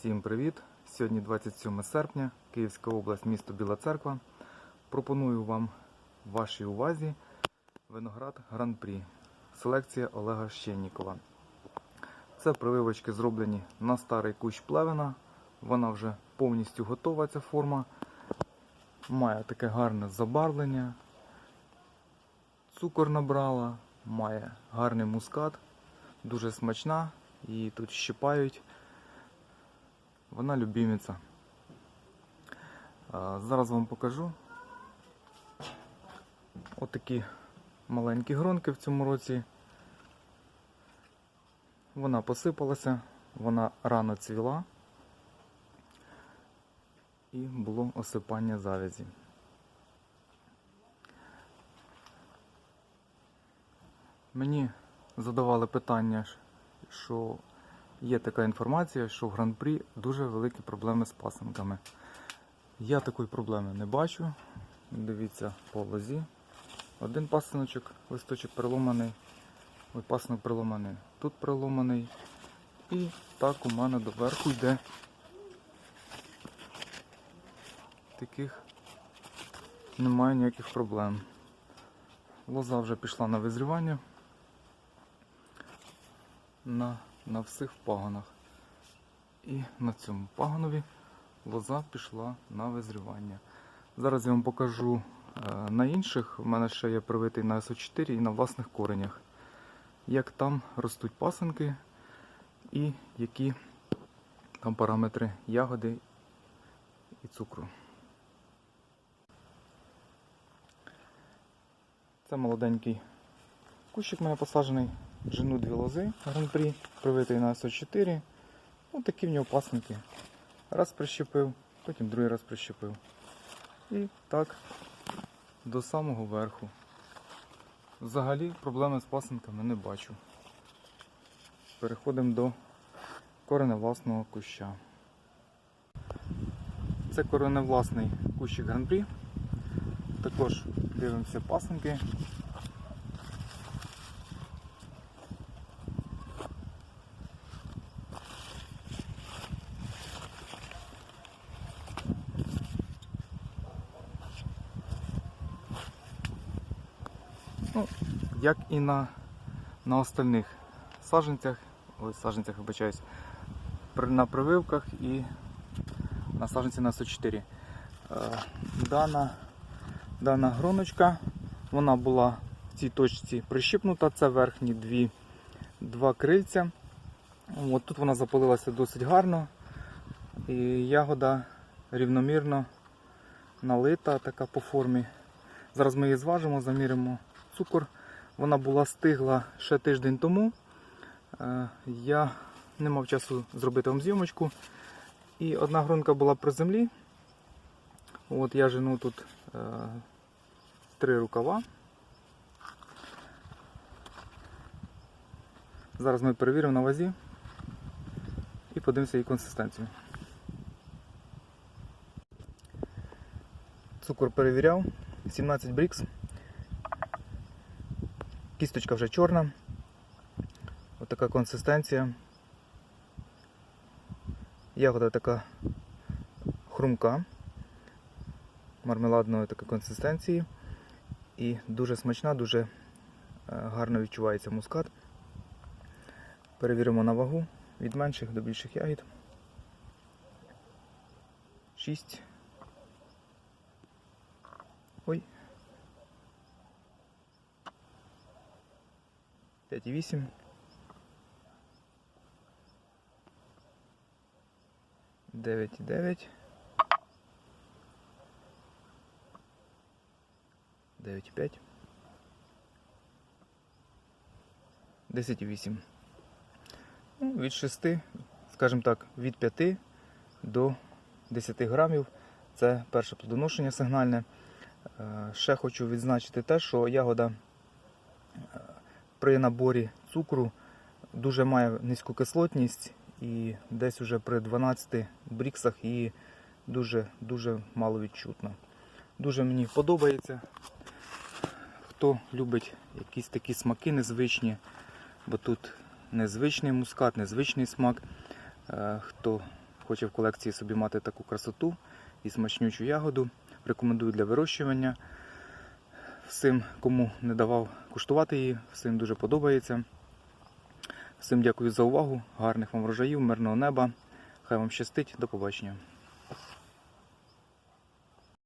Всім привіт! Сьогодні 27 серпня, Київська область, місто Біла Церква. Пропоную вам вашій увазі виноград Гран-прі. Селекція Олега Щеннікова. Це прививочки зроблені на старий кущ плевена. Вона вже повністю готова, ця форма. Має таке гарне забарвлення. Цукор набрала, має гарний мускат, дуже смачна. Її тут щипають. Вона любимиця. Зараз вам покажу. Отакі маленькі гронки в цьому році. Вона посипалася, вона рано цвіла і було осипання завязі. Мені задавали питання, що є така інформація, що в Гран-прі дуже великі проблеми з пасенками. Я такої проблеми не бачу. Дивіться по лозі. Один пасиночок, листочок переломаний, ой, пасинок переломаний, тут переломаний. І так у мене доверху йде таких немає ніяких проблем. Лоза вже пішла на визрівання на, на всіх пагонах. І на цьому пагонові лоза пішла на визрівання. Зараз я вам покажу е, на інших. У мене ще є привитий на СО4 і на власних коренях. Як там ростуть пасинки і які там параметри ягоди і цукру. Це молоденький кущик мене посаджений. Жену дві лози гран-прі, привитий на СО4. Ось такі в нього пасники. Раз прищепив, потім другий раз прищепив. І так до самого верху. Взагалі проблеми з пасинками не бачу. Переходимо до кореневласного куща. Це кореневласний кущик гран-прі. Також дивимося пасинки. Ну, як і на, на остальних саджанцях, ой, саджанцях, вибачаюсь, на прививках і на саджанці на 104. Е, Дана, дана гроночка, вона була в цій точці прищипнута, це верхні дві, два крильця. От тут вона запалилася досить гарно. І ягода рівномірно налита така по формі. Зараз ми її зважимо, заміримо цукор. Вона була стигла ще тиждень тому. Е, Я не мав часу зробити вам зйомочку. І одна гронка була при землі. От я жену тут е, три рукава. Зараз ми перевіримо на вазі і подивимося її консистенцію. Цукор перевіряв, 17 брікс. Кісточка вже чорна. Отака консистенція. Ягода така хрумка, мармеладної такої консистенції. І дуже смачна, дуже е, гарно відчувається мускат. Перевіримо на вагу від менших до більших ягід. 6. Ой. 5,8. 9,9. 9,5. 10,8. Ну, від 6, скажімо так, від 5 до 10 грамів. Це перше плодоношення сигнальне. Е, Ще хочу відзначити те, що ягода е, при наборі цукру дуже має низьку кислотність і десь уже при 12 бріксах її дуже дуже мало відчутно. Дуже мені подобається. Хто любить якісь такі смаки незвичні, бо тут незвичний мускат, незвичний смак. Е, Хто хоче в колекції собі мати таку красоту і смачнючу ягоду, рекомендую для вирощування. Всім, кому не давав куштувати її, всім дуже подобається. Всім дякую за увагу, гарних вам врожаїв, мирного неба. Хай вам щастить, до побачення.